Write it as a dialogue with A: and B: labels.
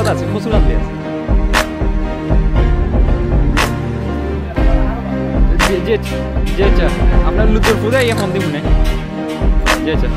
A: কচুরাত আছে কচুরাত আছে যে যে আমরা লুতুর পূজাই এখন দিব না যে আচ্ছা